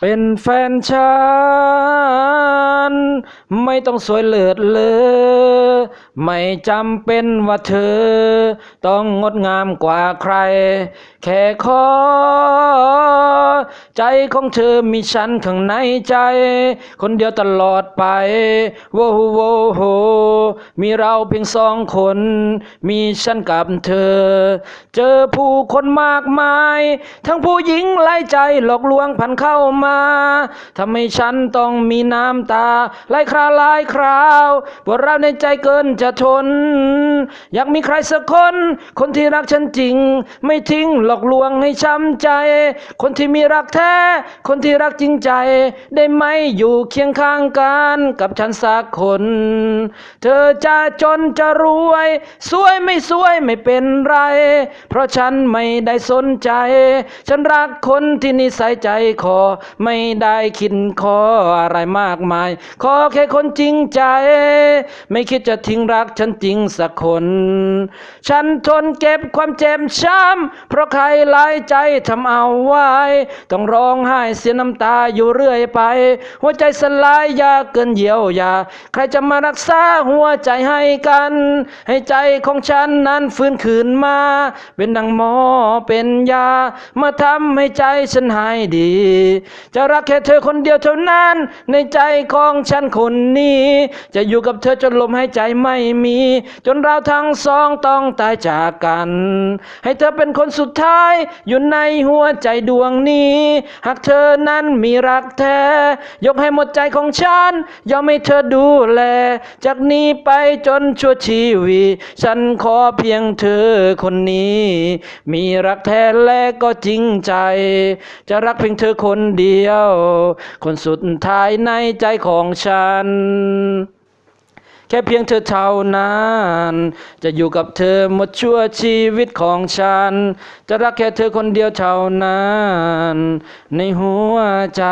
เป็นแฟนฉัน ไม่ต้องสวยเลิศเลย ไม่จำเป็นว่าเธอ ต้องงดงามกว่าใคร แค่ขอ ใจของเธอมีฉันข้างในใจ คนเดียวตลอดไปโว้โหโว้โหมีเราเพียงสองคน มีฉันกับเธอ เจอผู้คนมากมาย ทั้งผู้หญิงไล่ใจหลอกลวงพันเข้ามาทำให้ฉันต้องมีน้ำตาไหลคราวไหลคราวปวดร้าวในใจเกินนจะชน อยากมีใครสักคน คนที่รักฉันจริง ไม่ทิ้งหลอกลวงให้ช้ำใจ คนที่มีรักแท้ คนที่รักจริงใจ ได้ไหมอยู่เคียงข้างกันกับฉันสักคน เธอจะจนจะรวย สวยไม่สวยไม่เป็นไร เพราะฉันไม่ได้สนใจ ฉันรักคนที่นิสัยใจคอไม่ได้คิดขออะไรมากมาย ขอแค่คนจริงใจ ไม่คิดจะทิ้งรักฉันจริงสักคนฉันทนเก็บความเจ็บช้ำเพราะใครหลายใจทำเอาไว้ ต้องร้องไห้เสียน้ำตาอยู่เรื่อยไป หัวใจสลายยากเกินเยียวยา ใครจะมารักษาหัวใจให้กัน ให้ใจของฉันนั้นฟื้นคืนมา เป็นดังหมอเป็นยา มาทำให้ใจฉันหายดี จะรักแค่เธอคนเดียวเท่านั้น ในใจของฉันคนนี้ จะอยู่กับเธอจนลมหายใจไม่มี จนเราทั้งสองต้องตายจากกัน ให้เธอเป็นคนสุดท้ายอยู่ในหัวใจดวงนี้ หากเธอนั้นมีรักแท้ ยกให้หมดใจของฉัน ยอมให้เธอดูแล จากนี้ไปจนชั่วชีวิต ฉันขอเพียงเธอคนนี้ มีรักแท้และก็จริงใจ จะรักเพียงเธอคนเดียว คนสุดท้ายในใจของฉัน แค่เพียงเธอเท่านั้น จะอยู่กับเธอหมดชั่วชีวิตของฉัน จะรักแค่เธอคนเดียวเท่านั้น ในหัวใจ